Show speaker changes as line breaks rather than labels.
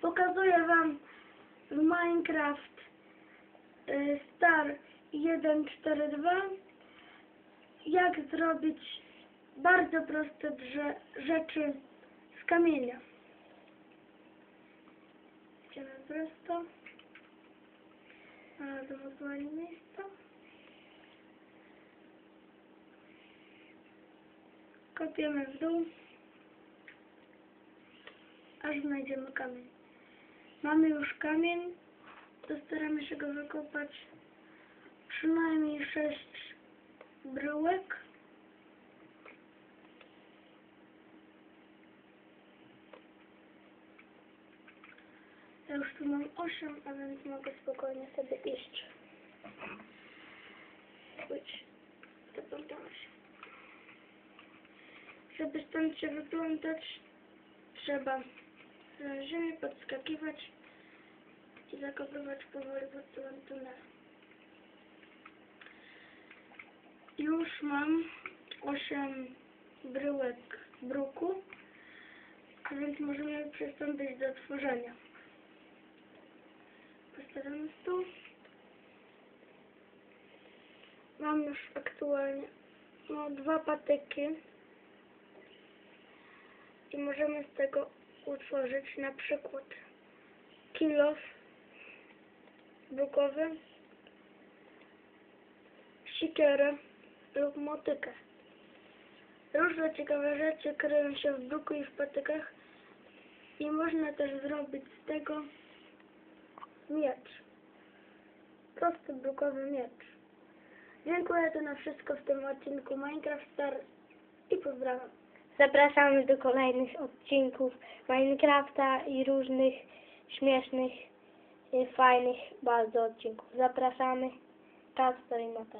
Pokazuję Wam Minecraft y, Star 1.4.2 jak zrobić bardzo proste rzeczy z kamienia. Idziemy prosto. Znalazłem odpowiednie miejsce. Kopiemy w dół, aż znajdziemy kamień. Mamy już kamień, to staramy się go wykopać przynajmniej 6 bryłek. Ja już tu mam 8, a więc mogę spokojnie sobie iść. Być. Zaplątamy się. Żeby stąd się wyplątać, trzeba podskakiwać i zakopywać powoli pod tyłem tunelu. Już mam 8 bryłek bruku, a więc możemy przystąpić do tworzenia. Postawimy stół. Mam już aktualnie no, dwa patyki i możemy z tego utworzyć na przykład kilof brukowy, sikierę lub motykę. Różne ciekawe rzeczy kryją się w bruku i w patykach i można też zrobić z tego miecz. Prosty brukowy miecz. Dziękuję to na wszystko w tym odcinku Minecraft Star i pozdrawiam.
Zapraszamy do kolejnych odcinków Minecrafta i różnych śmiesznych, i fajnych bardzo odcinków. Zapraszamy. Kasper i.